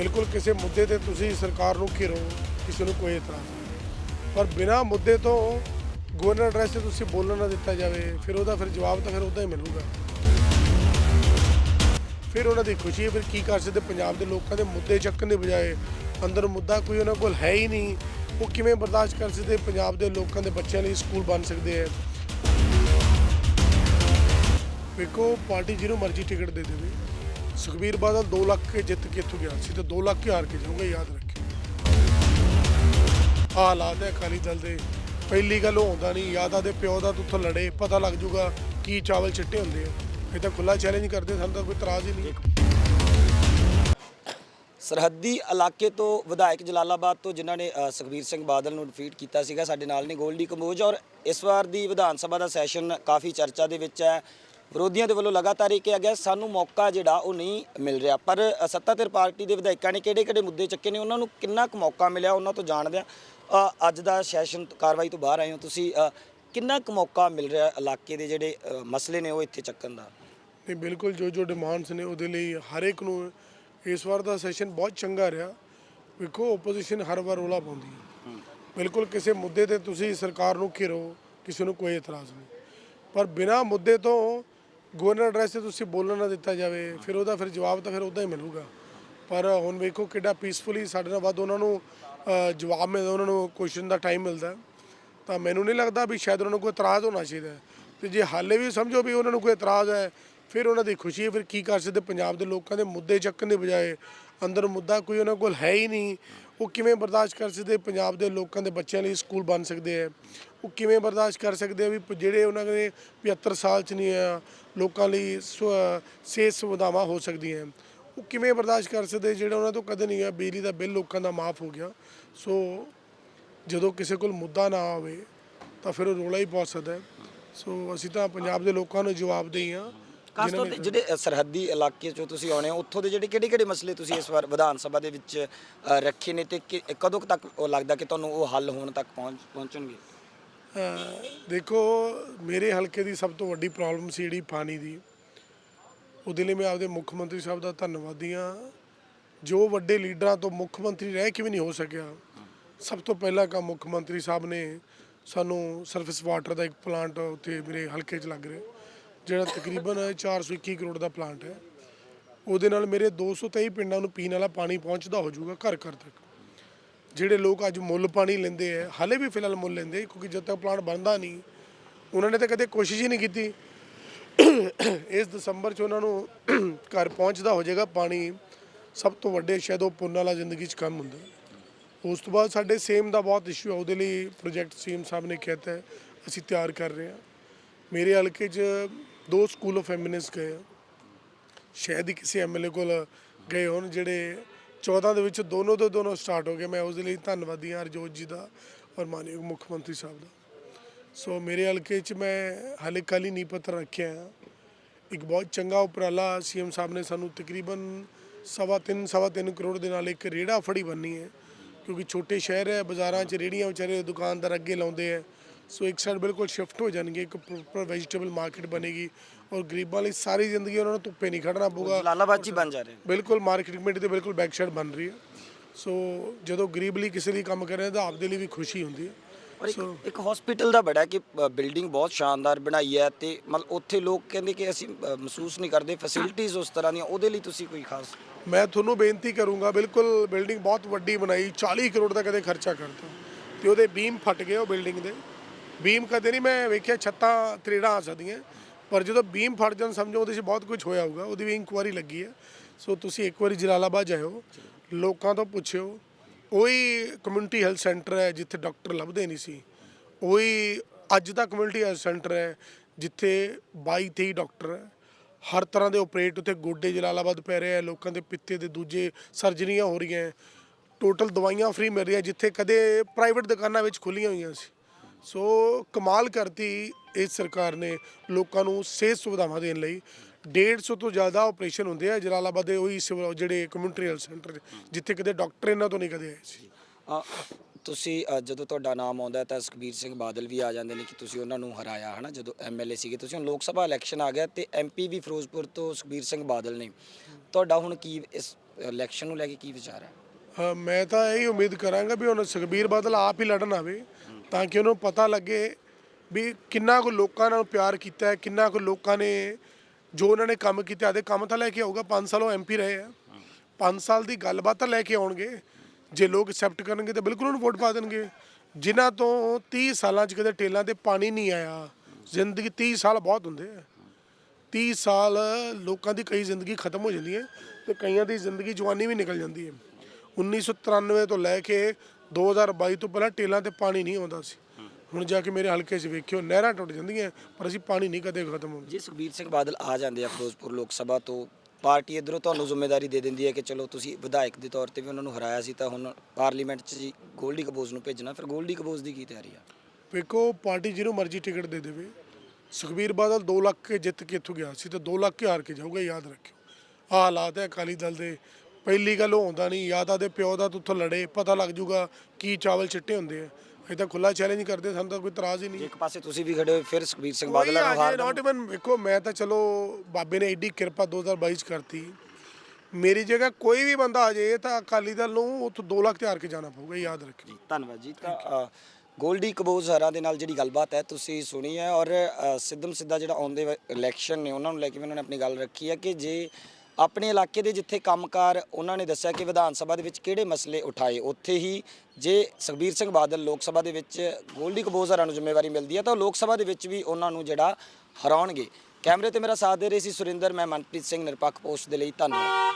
ਬਿਲਕੁਲ ਕਿਸੇ ਮੁੱਦੇ ਤੇ ਤੁਸੀਂ ਸਰਕਾਰ ਨੂੰ ਘਿਰੋ, ਕਿਸੇ ਨੂੰ ਕੋਈ ਇਤਰਾਜ਼ ਨਹੀਂ। ਪਰ ਬਿਨਾ ਮੁੱਦੇ ਤੋਂ ਗਵਰਨਰ ਐਡਰੈਸ ਤੇ ਤੁਸੀਂ ਬੋਲਣ ਨਾ ਦਿੱਤਾ ਜਾਵੇ, ਫਿਰ ਉਹਦਾ ਫਿਰ ਜਵਾਬ ਤਾਂ ਫਿਰ ਉਦਾਂ ਹੀ ਮਿਲੂਗਾ। ਫਿਰ ਉਹਨਾਂ ਦੀ ਖੁਸ਼ੀ ਹੈ, ਫਿਰ ਕੀ ਕਰ ਸਕਦੇ? ਪੰਜਾਬ ਦੇ ਲੋਕਾਂ ਦੇ ਮੁੱਦੇ ਚੱਕਣ ਦੇ ਬਜਾਏ ਅੰਦਰ ਮੁੱਦਾ ਕੋਈ ਉਹਨਾਂ ਕੋਲ ਹੈ ਹੀ ਨਹੀਂ। ਉਹ ਕਿਵੇਂ ਬਰਦਾਸ਼ਤ ਕਰ ਸਕਦੇ? ਪੰਜਾਬ ਦੇ ਲੋਕਾਂ ਦੇ ਬੱਚਿਆਂ ਲਈ ਸਕੂਲ ਬਣ ਸਕਦੇ ਆ ਵੇਖੋ, ਪਾਰਟੀ ਜਿਹਨੂੰ ਮਰਜ਼ੀ ਟਿਕਟ ਦੇ ਦੇਵੇ। ਸੁਖਬੀਰ ਬਾਦਲ 2 ਲੱਖ ਕੇ ਜਿੱਤ ਕੇ ਇੱਥੋਂ ਗਿਆ ਸੀ ਤੇ 2 ਲੱਖ ਕੇ ਹਾਰ ਕੇ ਜਾਊਗਾ ਯਾਦ ਰੱਖਿਓ ਹਾਲਾਤ ਹੈ, ਅਕਾਲੀ ਦਲ ਦੇ। ਪਹਿਲੀ ਗੱਲ ਉਹ ਆਉਂਦਾ ਨਹੀਂ, ਯਾਦ ਆਦੇ ਪਿਓ ਦਾ ਤੂੰ ਲੜੇ, ਪਤਾ ਲੱਗ ਜੂਗਾ ਕੀ ਚਾਵਲ ਚਿੱਟੇ ਹੁੰਦੇ ਆ। ਇਹ ਤਾਂ ਖੁੱਲਾ ਚੈਲੰਜ ਕਰਦੇ, ਸਾਨੂੰ ਤਾਂ ਕੋਈ ਇਤਰਾਜ਼ ਹੀ ਨਹੀਂ। ਸਰਹੱਦੀ ਇਲਾਕੇ ਤੋਂ ਵਿਧਾਇਕ ਜਲਾਲਾਬਾਦ ਤੋਂ ਜਿਨ੍ਹਾਂ ਨੇ ਸੁਖਬੀਰ ਸਿੰਘ ਬਾਦਲ ਨੂੰ ਡਿਫੀਟ ਕੀਤਾ ਸੀਗਾ, ਸਾਡੇ ਨਾਲ ਨੇ ਗੋਲਡੀ ਕੰਬੋਜ ਔਰ ਇਸ ਵਾਰ ਦੀ ਵਿਧਾਨ ਸਭਾ ਦਾ ਸੈਸ਼ਨ ਕਾਫੀ ਚਰਚਾ ਦੇ ਵਿੱਚ ਹੈ। ਵਿਰੋਧੀਆਂ ਦੇ ਵੱਲੋਂ ਲਗਾਤਾਰ ਇਹ ਕਿਹਾ ਗਿਆ, ਸਾਨੂੰ ਮੌਕਾ ਜਿਹੜਾ ਉਹ ਨਹੀਂ ਮਿਲ ਰਿਹਾ। ਪਰ ਸੱਤਾਧਾਰ ਪਾਰਟੀ ਦੇ ਵਿਧਾਇਕਾਂ ਨੇ ਕਿਹੜੇ-ਕਿਹੜੇ ਮੁੱਦੇ ਚੱਕੇ ਨੇ? ਉਹਨਾਂ ਨੂੰ ਕਿੰਨਾ ਕੁ ਮੌਕਾ ਮਿਲਿਆ? ਉਹਨਾਂ ਤੋਂ ਜਾਣਦੇ ਆ ਅੱਜ ਦਾ ਸੈਸ਼ਨ ਕਾਰਵਾਈ ਤੋਂ ਬਾਹਰ ਆਏ ਹੋ ਤੁਸੀਂ। ਕਿੰਨਾ ਕੁ ਮੌਕਾ ਮਿਲ ਰਿਹਾ ਇਲਾਕੇ ਦੇ ਜਿਹੜੇ ਮਸਲੇ ਨੇ ਉਹ ਇੱਥੇ ਚੱਕਣ ਦਾ? ਨਹੀਂ, ਬਿਲਕੁਲ ਜੋ ਜੋ ਡਿਮਾਂਡਸ ਨੇ ਉਹਦੇ ਲਈ ਹਰ ਇੱਕ ਨੂੰ ਇਸ ਵਾਰ ਦਾ ਸੈਸ਼ਨ ਬਹੁਤ ਚੰਗਾ ਰਿਹਾ। ਵੇਖੋ ਆਪੋਜੀਸ਼ਨ ਹਰ ਵਾਰ ਰੋਲਾ ਪਾਉਂਦੀ ਹੈ। ਬਿਲਕੁਲ ਕਿਸੇ ਮੁੱਦੇ ਤੇ ਤੁਸੀਂ ਸਰਕਾਰ ਨੂੰ ਘਿਰੋ, ਕਿਸੇ ਨੂੰ ਕੋਈ ਇਤਰਾਜ਼ ਨਹੀਂ। ਪਰ ਬਿਨਾ ਮੁੱਦੇ ਤੋਂ ਗਵਰਨਰ ਐਡਰੈਸ ਤੇ ਤੁਸੀਂ ਬੋਲਣ ਨਾ ਦਿੱਤਾ ਜਾਵੇ, ਫਿਰ ਉਹਦਾ ਫਿਰ ਜਵਾਬ ਤਾਂ ਫਿਰ ਉਦਾਂ ਹੀ ਮਿਲੂਗਾ। ਪਰ ਹੁਣ ਵੇਖੋ ਕਿੱਡਾ ਪੀਸਫੁਲੀ ਸਾਡੇ ਨਾਲ ਵੱਧ ਉਹਨਾਂ ਨੂੰ ਜਵਾਬ ਮਿਲਦਾ, ਉਹਨਾਂ ਨੂੰ ਕੁਐਸਚਨ ਦਾ ਟਾਈਮ ਮਿਲਦਾ। ਤਾਂ ਮੈਨੂੰ ਨਹੀਂ ਲੱਗਦਾ ਵੀ ਸ਼ਾਇਦ ਉਹਨਾਂ ਨੂੰ ਕੋਈ ਇਤਰਾਜ਼ ਹੋਣਾ ਚਾਹੀਦਾ। ਹੈ। ਤੇ ਜੇ ਹਾਲੇ ਵੀ ਸਮਝੋ ਵੀ ਉਹਨਾਂ ਨੂੰ ਕੋਈ ਇਤਰਾਜ਼ ਹੈ, ਫਿਰ ਉਹਨਾਂ ਦੀ ਖੁਸ਼ੀ ਹੈ, ਫਿਰ ਕੀ ਕਰ ਸਕਦੇ ਪੰਜਾਬ ਦੇ ਲੋਕਾਂ ਦੇ ਮੁੱਦੇ ਚੱਕਣ ਦੇ ਬਜਾਏ, ਅੰਦਰ ਮੁੱਦਾ ਕੋਈ ਉਹਨਾਂ ਕੋਲ ਹੈ ਹੀ ਨਹੀਂ। ਉਹ ਕਿਵੇਂ ਬਰਦਾਸ਼ਤ ਕਰ ਸਕਦੇ, ਪੰਜਾਬ ਦੇ ਲੋਕਾਂ ਦੇ ਬੱਚਿਆਂ ਲਈ ਸਕੂਲ ਬਣ ਸਕਦੇ ਆ ਉਹ ਕਿਵੇਂ ਬਰਦਾਸ਼ਤ ਕਰ ਸਕਦੇ ਆ ਵੀ ਪ- ਜਿਹੜੇ ਉਹਨਾਂ ਦੇ 75 ਸਾਲ ਚ ਨਹੀਂ ਆ ਲੋਕਾਂ ਲਈ ਸਵ- ਸਿਹਤ ਸੁਵਿਧਾਵਾਂ ਹੋ ਸਕਦੀਆਂ ਉਹ ਕਿਵੇਂ ਬਰਦਾਸ਼ਤ ਕਰ ਸਕਦੇ ਜਿਹੜਾ ਉਹਨਾਂ ਤੋਂ ਕਦੇ ਨਹੀਂ ਆ ਬਿਜਲੀ ਦਾ ਬਿੱਲ ਲੋਕਾਂ ਦਾ ਮਾਫ ਹੋ ਗਿਆ। ਸੋ ਜਦੋਂ ਕਿਸੇ ਕੋਲ ਮੁੱਦਾ ਨਾ ਆਵੇ ਤਾਂ ਫਿਰ ਉਹ ਰੋਲਾ ਹੀ ਪਾ ਸਕਦਾ ਹੈ। ਸੋ ਅਸੀਂ ਤਾਂ ਪੰਜਾਬ ਦੇ ਲੋਕਾਂ ਨੂੰ ਜਵਾਬ ਦੇਈ ਆ ਖਾਸ ਤੌਰ ਤੇ ਜਿਹੜੇ ਅ, ਸਰਹੱਦੀ ਇਲਾਕੇ ਚੋਂ ਤੁਸੀਂ ਆਉਣੇ ਹੋ ਉੱਥੋਂ ਦੇ ਜਿਹੜੇ ਕਿਹੜੇ-ਕਿਹੜੇ ਮਸਲੇ ਤੁਸੀਂ ਇਸ ਵਾਰ ਵਿਧਾਨ ਸਭਾ ਦੇ ਵਿੱਚ ਅ, ਰੱਖੇ ਨੇ ਤੇ ਕਿ- ਕਦੋਂ ਕੁ ਤੱਕ ਉਹ ਲੱਗਦਾ ਕਿ ਤੁਹਾਨੂੰ ਉਹ ਹੱਲ ਹੋਣ ਤੱਕ ਪਹੁੰਚ ਪਹੁੰਚਣਗੇ? ਦੇਖੋ, ਮੇਰੇ ਹਲਕੇ ਦੀ ਸਭ ਤੋਂ ਵੱਡੀ ਪ੍ਰੋਬਲਮ ਸੀ ਜਿਹੜੀ ਪਾਣੀ ਦੀ। ਉਹਦੇ ਲਈ ਮੈਂ ਆਪਦੇ ਮੁੱਖ ਮੰਤਰੀ ਸਾਹਿਬ ਦਾ ਧੰਨਵਾਦੀ ਹਾਂ। ਜੋ ਵੱਡੇ ਲੀਡਰਾਂ ਤੋਂ ਮੁੱਖ ਮੰਤਰੀ ਰਹਿ ਕੇ ਵੀ ਨਹੀਂ ਹੋ ਸਕਿਆ, ਸਭ ਤੋਂ ਪਹਿਲਾ ਕੰਮ ਮੁੱਖ ਮੰਤਰੀ ਸਾਹਿਬ ਨੇ ਸਾਨੂੰ ਸਰਫਿਸ ਵਾਟਰ ਦਾ ਇੱਕ ਪਲਾਂਟ ਉੱਥੇ ਮੇਰੇ ਹਲਕੇ 'ਚ ਲੱਗ ਰਿਹਾ। ਜਿਹੜਾ ਤਕਰੀਬਨ 421 ਕਰੋੜ ਦਾ ਪਲਾਂਟ ਹੈ। ਉਹਦੇ ਨਾਲ ਮੇਰੇ 223 ਪਿੰਡਾਂ ਨੂੰ ਪੀਣ ਵਾਲਾ ਪਾਣੀ ਪਹੁੰਚਦਾ ਹੋ ਜਾਊਗਾ ਘਰ ਘਰ ਤੱਕ। ਜਿਹੜੇ ਲੋਕ ਅੱਜ ਮੁੱਲ ਪਾਣੀ ਲੈਂਦੇ ਆ, ਹਾਲੇ ਵੀ ਫਿਲਹਾਲ ਮੁੱਲ ਲੈਂਦੇ ਕਿਉਂਕਿ ਜਦ ਤੱਕ ਪਲਾਂਟ ਬਣਦਾ ਨਹੀਂ, ਉਹਨਾਂ ਨੇ ਤਾਂ ਕਦੇ ਕੋਸ਼ਿਸ਼ ਹੀ ਨਹੀਂ ਕੀਤੀ। ਇਸ ਦਸੰਬਰ 'ਚ ਉਹਨਾਂ ਨੂੰ ਘਰ ਪਹੁੰਚਦਾ ਹੋ ਜਾਏਗਾ ਪਾਣੀ, ਸਭ ਤੋਂ ਵੱਡੇ ਸ਼ਾਇਦ ਉਹ ਪੁੰਨ ਵਾਲਾ ਜ਼ਿੰਦਗੀ 'ਚ ਕੰਮ ਹੁੰਦਾ। ਉਸ ਤੋਂ ਬਾਅਦ ਸਾਡੇ ਸੇਮ ਦਾ ਬਹੁਤ ਇਸ਼ੂ ਹੈ ਉਹਦੇ ਲਈ ਪ੍ਰੋਜੈਕਟ ਸੀਐਮ ਸਾਹਿਬ ਨੇ ਕਹਿਤਾ ਹੈ ਅਸੀਂ ਤਿਆਰ ਕਰ ਰਹੇ ਹਾਂ। ਮੇਰੇ ਹਲਕੇ 'ਚ ਦੋ ਸਕੂਲ ਆਫ ਐਮਿਨੈਂਸ ਗਏ ਆ। ਸ਼ਾਇਦ ਹੀ ਕਿਸੇ ਐਮਐਲਏ ਕੋਲ ਗਏ ਹੋਣ ਜਿਹੜੇ 14 ਦੇ ਵਿੱਚ ਦੋਨੋਂ ਦੇ ਦੋਨੋਂ ਸਟਾਰਟ ਹੋ ਗਏ। ਮੈਂ ਉਸ ਦੇ ਲਈ ਧੰਨਵਾਦੀ ਹਾਂ ਹਰਜੋਤ ਜੀ ਦਾ ਔਰ ਮਾਨਯੋਗ ਮੁੱਖ ਮੰਤਰੀ ਸਾਹਿਬ ਦਾ। ਸੋ ਮੇਰੇ ਹਲਕੇ 'ਚ ਮੈਂ ਹਾਲੇ ਕੱਲ੍ਹ ਹੀ ਨੀਂਹ ਪੱਥਰ ਰੱਖਿਆ ਹੈ ਇੱਕ ਬਹੁਤ ਚੰਗਾ ਉਪਰਾਲਾ ਸੀਐਮ ਸਾਹਿਬ ਨੇ ਸਾਨੂੰ ਤਕਰੀਬਨ ਸਵਾ ਤਿੰਨ ਸਵਾ ਤਿੰਨ ਕਰੋੜ ਦੇ ਨਾਲ ਇੱਕ ਰੇੜਾ ਫੜੀ ਬੰਨੀ ਹੈ। ਕਿਉਂਕਿ ਛੋਟੇ ਸ਼ਹਿਰ ਹੈ, ਬਾਜ਼ਾਰਾਂ 'ਚ ਰੇੜੀਆਂ ਵਿਚਾਰੇ ਦੁਕਾਨਦਾਰ ਅੱਗੇ ਲਾਉਂਦੇ ਹੈ। ਸੋ ਇੱਕ ਸਾਈਡ ਬਿਲਕੁਲ ਸ਼ਿਫਟ ਹੋ ਜਾਣਗੇ ਇੱਕ ਪ੍ਰੋਪਰ ਵੈਜੀਟੇਬਲ ਮਾਰਕੀਟ ਬਣੇਗੀ ਔਰ ਗਰੀਬਾਂ ਲਈ ਸਾਰੀ ਜ਼ਿੰਦਗੀ ਉਹਨਾਂ ਨੂੰ ਧੁੱਪੇ ਨਹੀਂ ਖੜਨਾ ਪਊਗਾ। ਜਲਾਲਾਬਾਦ 'ਚ ਹੀ ਬਣ ਜਾ ਰਹੇ। ਬਿਲਕੁਲ ਮਾਰਕੀਟ ਕਮੇਟੀ ਦੇ ਬਿਲਕੁਲ ਬੈਕ ਸਾਈਡ ਬਣ ਰਹੀ ਹੈ। ਸੋ ਜਦੋਂ ਗਰੀਬ ਲਈ ਕਿਸੇ ਲਈ ਕੰਮ ਕਰ ਰਹੇ ਤਾਂ ਆਪਦੇ ਲਈ ਵੀ ਖੁਸ਼ੀ ਹੁੰਦੀ ਹੈ। ਔਰ ਇੱਕ ਇੱਕ ਹਸਪੀਟਲ ਦਾ ਬੜਾ ਕਿ ਬਿਲਡਿੰਗ ਬਹੁਤ ਸ਼ਾਨਦਾਰ ਬਣਾਈ ਹੈ ਤੇ ਮਤਲਬ ਉੱਥੇ ਲੋਕ ਕਹਿੰਦੇ ਕਿ ਅਸੀਂ ਅ, ਮਹਿਸੂਸ ਨਹੀਂ ਕਰਦੇ ਫੈਸਿਲਿਟੀਆਂ ਉਸ ਤਰ੍ਹਾਂ ਦੀਆਂ ਉਹਦੇ ਲਈ ਤੁਸੀਂ ਕੋਈ ਖਾਸ ਮੈਂ ਤੁਹਾਨੂੰ ਬੇਨਤੀ ਕਰੂੰਗਾ ਬਿਲਕੁਲ ਬਿਲਡਿੰਗ ਬਹੁਤ ਵੱਡੀ ਬਣਾਈ 40 ਕਰੋੜ ਦਾ ਕਦੇ ਖਰਚਾ ਕਰਤਾ। ਤੇ ਉਹਦੇ ਬੀਮ ਫਟ ਗਏ ਉਹ ਬਿਲਡਿੰਗ ਦੇ। ਬੀਮ ਕਦੇ ਨਹੀਂ, ਮੈਂ ਵੇਖਿਆ ਛੱਤਾਂ ਤਰੇੜਾਂ ਆ ਸਕਦੀਆਂ। ਪਰ ਜਦੋਂ ਬੀਮ ਫੜ ਜਾਣ, ਸਮਝੋ ਉਹਦੇ 'ਚ ਬਹੁਤ ਕੁਝ ਹੋਇਆ ਹੋਊਗਾ, ਉਹਦੀ ਵੀ ਇਨਕੁਆਰੀ ਲੱਗੀ ਹੈ। ਸੋ ਤੁਸੀਂ ਇੱਕ ਵਾਰੀ ਜਲਾਲਾਬਾਦ ਜਾਇਓ, ਲੋਕਾਂ ਤੋਂ ਪੁੱਛਿਓ। ਉਹੀ ਕਮਿਊਨਿਟੀ ਹੈਲਥ ਸੈਂਟਰ ਹੈ, ਜਿੱਥੇ ਡਾਕਟਰ ਲੱਭਦੇ ਨਹੀਂ ਸੀ। ਉਹੀ ਅੱਜ ਦਾ ਕਮਿਊਨਿਟੀ ਹੈਲਥ ਸੈਂਟਰ ਹੈ, ਜਿੱਥੇ 22 23 ਡਾਕਟਰ ਹੈ। ਹਰ ਤਰ੍ਹਾਂ ਦੇ ਆਪਰੇਟ ਉੱਥੇ ਗੋਡੇ ਜਲਾਲਾਬਾਦ ਪੈ ਰਹੇ ਆ ਲੋਕਾਂ ਦੇ ਪਿੱਤੇ ਦੇ ਦੂਜੇ ਸਰਜਰੀਆਂ ਹੋ ਰਹੀਆਂ ਟੋਟਲ ਦਵਾਈਆਂ ਫ੍ਰੀ ਮਿਲ ਰਹੀਆਂ, ਜਿੱਥੇ ਕਦੇ ਪ੍ਰਾਈਵੇਟ ਦੁਕਾਨਾਂ ਵਿੱਚ ਖੁੱਲੀਆਂ ਹੋਈਆਂ ਸੀ। ਸੋ ਕਮਾਲ ਕਰਤੀ ਇਸ ਸਰਕਾਰ ਨੇ ਲੋਕਾਂ ਨੂੰ ਸਿਹਤ ਸੁਵਿਧਾਵਾਂ ਦੇਣ ਲਈ। 150 ਤੋਂ ਜ਼ਿਆਦਾ ਆਪਰੇਸ਼ਨ ਹੁੰਦੇ ਆ ਜਲਾਲਾਬਾਦ ਦੇ ਉਹੀ ਸਿਵਲ ਜਿਹੜੇ ਕਮਿਊਨਿਟੀ ਹੈਲਥ ਸੈਂਟਰ ਜਿੱਥੇ ਕਦੇ ਡਾਕਟਰ ਇਹਨਾਂ ਤੋਂ ਨਹੀਂ ਕਦੇ ਆਏ ਸੀ। ਅ, ਤੁਸੀਂ ਅ, ਜਦੋਂ ਤੁਹਾਡਾ ਨਾਮ ਆਉਂਦਾ ਹੈ ਤਾਂ ਸੁਖਬੀਰ ਸਿੰਘ ਬਾਦਲ ਵੀ ਆ ਜਾਂਦੇ ਨੇ ਕਿ ਤੁਸੀਂ ਉਹਨਾਂ ਨੂੰ ਹਰਾਇਆ ਹਨਾ? ਜਦੋਂ ਐਮਐਲਏ ਸੀਗੇ ਤੁਸੀਂ ਹੁਣ ਲੋਕ ਸਭਾ ਇਲੈਕਸ਼ਨ ਆ ਗਿਆ ਤੇ ਐਮਪੀ ਵੀ ਫਿਰੋਜ਼ਪੁਰ ਤੋਂ ਸੁਖਬੀਰ ਸਿੰਘ ਬਾਦਲ ਨੇ। ਤੁਹਾਡਾ ਹੁਣ ਕੀ ਇਸ ਇਲੈਕਸ਼ਨ ਨੂੰ ਲੈ ਕੇ ਕੀ ਵਿਚਾਰ ਹੈ? ਹਾਂ, ਮੈਂ ਤਾਂ ਇਹੀ ਉਮੀਦ ਕਰਾਂਗਾ ਵੀ ਹੁਣ ਸੁਖਬੀਰ ਬਾਦਲ ਆਪ ਹੀ ਲੜਨ ਆਵੇ। ਤਾਂ ਕਿ ਉਹਨਾਂ ਨੂੰ ਪਤਾ ਲੱਗੇ ਵੀ ਕਿੰਨਾ ਕੁ ਲੋਕਾਂ ਨਾਲ ਪਿਆਰ ਕੀਤਾ ਹੈ, ਕਿੰਨਾ ਕੁ ਲੋਕਾਂ ਨੇ ਜੋ ਉਹਨਾਂ ਨੇ ਕੰਮ ਕੀਤੇ ਆਦੇ ਕੰਮ ਤਾਂ ਲੈ ਕੇ ਆਊਗਾ 5 ਸਾਲ ਉਹ ਐਮਪੀ ਰਹੇ ਆ। 5 ਸਾਲ ਦੀ ਗੱਲਬਾਤ ਤਾਂ ਲੈ ਕੇ ਆਉਣਗੇ। ਜੇ ਲੋਕ ਐਕਸੈਪਟ ਕਰਨਗੇ ਤਾਂ ਬਿਲਕੁਲ ਉਹਨੂੰ ਵੋਟ ਪਾ ਦੇਣਗੇ। ਜਿਨ੍ਹਾਂ ਤੋਂ 30 ਸਾਲਾਂ 'ਚ ਕਦੇ ਟੇਲਾਂ ਤੇ ਪਾਣੀ ਨਹੀਂ ਆਇਆ, ਜ਼ਿੰਦਗੀ 30 ਸਾਲ ਬਹੁਤ ਹੁੰਦੇ ਆ। 30 ਸਾਲ ਲੋਕਾਂ ਦੀ ਕਈ ਜ਼ਿੰਦਗੀ ਖਤਮ ਹੋ ਜਾਂਦੀ ਹੈ ਤੇ ਕਈਆਂ ਦੀ ਜ਼ਿੰਦਗੀ ਜਵਾਨੀ ਵੀ ਨਿਕਲ ਜਾਂਦੀ ਹੈ। 1993 ਤੋਂ ਲੈ ਕੇ 2022 ਤੋਂ ਪਹਿਲਾਂ ਟੇਲਾਂ ਤੇ ਪਾਣੀ ਨਹੀਂ ਆਉਂਦਾ ਸੀ। ਹੁਣ ਜਾ ਕੇ ਮੇਰੇ ਹਲਕੇ 'ਚ ਵੇਖਿਓ ਨਹਿਰਾਂ ਟੁੱਟ ਜਾਂਦੀਆਂ ਪਰ ਅਸੀਂ ਪਾਣੀ ਨਹੀਂ ਕਦੇ ਖਤਮ ਹੁੰਦੇ। ਜੇ ਸੁਖਬੀਰ ਸਿੰਘ ਬਾਦਲ ਆ ਜਾਂਦੇ ਆ ਫਿਰੋਜ਼ਪੁਰ ਲੋਕ ਸਭਾ ਤੋਂ ਪਾਰਟੀ ਇਧਰੋਂ ਤੁਹਾਨੂੰ ਜ਼ਿੰਮੇਵਾਰੀ ਦੇ ਦਿੰਦੀ ਹੈ ਕਿ ਚਲੋ ਤੁਸੀਂ ਵਿਧਾਇਕ ਦੇ ਤੌਰ ਤੇ ਵੀ ਉਹਨਾਂ ਨੂੰ ਹਰਾਇਆ ਸੀ ਤਾਂ ਹੁਣ ਪਾਰਲੀਮੈਂਟ 'ਚ ਜੀ ਗੋਲਡੀ ਕਬੋਜ਼ ਨੂੰ ਭੇਜਣਾ ਫਿਰ ਗੋਲਡੀ ਕਬੋਜ਼ ਦੀ ਕੀ ਤਿਆਰੀ ਆ? ਵੇਖੋ ਪਾਰਟੀ ਜਿਹਨੂੰ ਮਰਜ਼ੀ ਟਿਕਟ ਦੇ ਦੇਵੇ। ਸੁਖਬੀਰ ਬਾਦਲ 2 ਲੱਖ ਕੇ ਜਿੱਤ ਕੇ ਇੱਥੋਂ ਗਿਆ ਸੀ ਤੇ 2 ਲੱਖ ਕੇ ਹਾਰ ਕੇ ਜਾਊਗਾ ਯਾਦ ਰੱਖਿਓ। ਆਹ ਹਾਲਾਤ ਹੈ ਅਕਾਲੀ ਦਲ ਦੇ। ਪਹਿਲੀ ਗੱਲ ਉਹ ਹੁੰਦਾ ਨਹੀਂ ਜਾਂ ਤਾਂ ਦੇ ਪਿਓ ਦਾ ਉੱਥੋਂ ਲੜੇ ਪਤਾ ਲੱਗ ਜੂਗਾ ਕੀ ਚਾਵਲ ਚਿੱਟੇ ਹੁੰਦੇ ਆ। ਅਸੀਂ ਤਾਂ ਖੁੱਲਾ ਚੈਲੰਜ ਕਰਦੇ ਸਾਨੂੰ ਤਾਂ ਕੋਈ ਇਤਰਾਜ਼ ਹੀ ਨਹੀਂ। ਇੱਕ ਪਾਸੇ ਤੁਸੀਂ ਵੀ ਖੜੇ ਹੋ ਫਿਰ ਸੁਖਬੀਰ ਸਿੰਘ ਬਾਦਲ ਨੂੰ ਆ ਹਾਰ ਨਾਟ ਇਵਨ ਵੇਖੋ ਮੈਂ ਤਾਂ ਚਲੋ ਬਾਬੇ ਨੇ ਐਡੀ ਕਿਰਪਾ 2022 ਚ ਕਰਤੀ। ਮੇਰੀ ਜਗ੍ਹਾ ਕੋਈ ਵੀ ਬੰਦਾ ਆ ਜਾਏ ਤਾਂ ਅਕਾਲੀ ਦਲ ਨੂੰ ਉੱਥੋਂ 2 ਲੱਖ ਤੇ ਹਾਰ ਕੇ ਜਾਣਾ ਪਊਗਾ ਯਾਦ ਰੱਖਿਓ। ਜੀ ਧੰਨਵਾਦ ਜੀ। ਤਾਂ ਗੋਲਡੀ ਕਬੋਜ਼ ਹਰਾਂ ਦੇ ਨਾਲ ਜਿਹੜੀ ਗੱਲਬਾਤ ਹੈ ਤੁਸੀਂ ਸੁਣੀ ਹੈ ਔਰ ਸਿੱਧਮ ਸਿੱਧਾ ਜਿਹੜਾ ਆਉਂਦੇ ਇਲੈਕਸ਼ਨ ਨੇ ਉਹਨਾਂ ਨੂੰ ਲੈ ਕੇ ਵੀ ਉਹਨਾਂ ਨੇ ਆਪਣੀ ਗੱਲ ਰੱਖੀ ਹੈ ਕਿ ਜੇ ਆਪਣੇ ਇਲਾਕੇ ਦੇ ਜਿੱਥੇ ਕੰਮਕਾਰ ਉਹਨਾਂ ਨੇ ਦੱਸਿਆ ਕਿ ਵਿਧਾਨ ਸਭਾ ਦੇ ਵਿੱਚ ਕਿਹੜੇ ਮਸਲੇ ਉਠਾਏ, ਉੱਥੇ ਹੀ ਜੇ ਸੁਖਬੀਰ ਸਿੰਘ ਬਾਦਲ ਲੋਕ ਸਭਾ ਦੇ ਵਿੱਚ ਗੋਲਡੀ ਕਬੋਜ਼ਰਾਂ ਨੂੰ ਜ਼ਿੰਮੇਵਾਰੀ ਮਿਲਦੀ ਹੈ ਤਾਂ ਉਹ ਲੋਕ ਸਭਾ ਦੇ ਵਿੱਚ ਵੀ ਉਹਨਾਂ ਨੂੰ ਜਿਹੜਾ ਹਰਾਉਣਗੇ। ਕੈਮਰੇ ਤੇ ਮੇਰਾ ਸਾਥ ਦੇ ਰਹੇ ਸੀ ਸੁਰਿੰਦਰ, ਮੈਂ ਮਨਪ੍ਰੀਤ ਸਿੰਘ ਨਿਰਪੱਖ ਪੋਸਟ ਦੇ ਲਈ ਧੰਨਵਾਦ।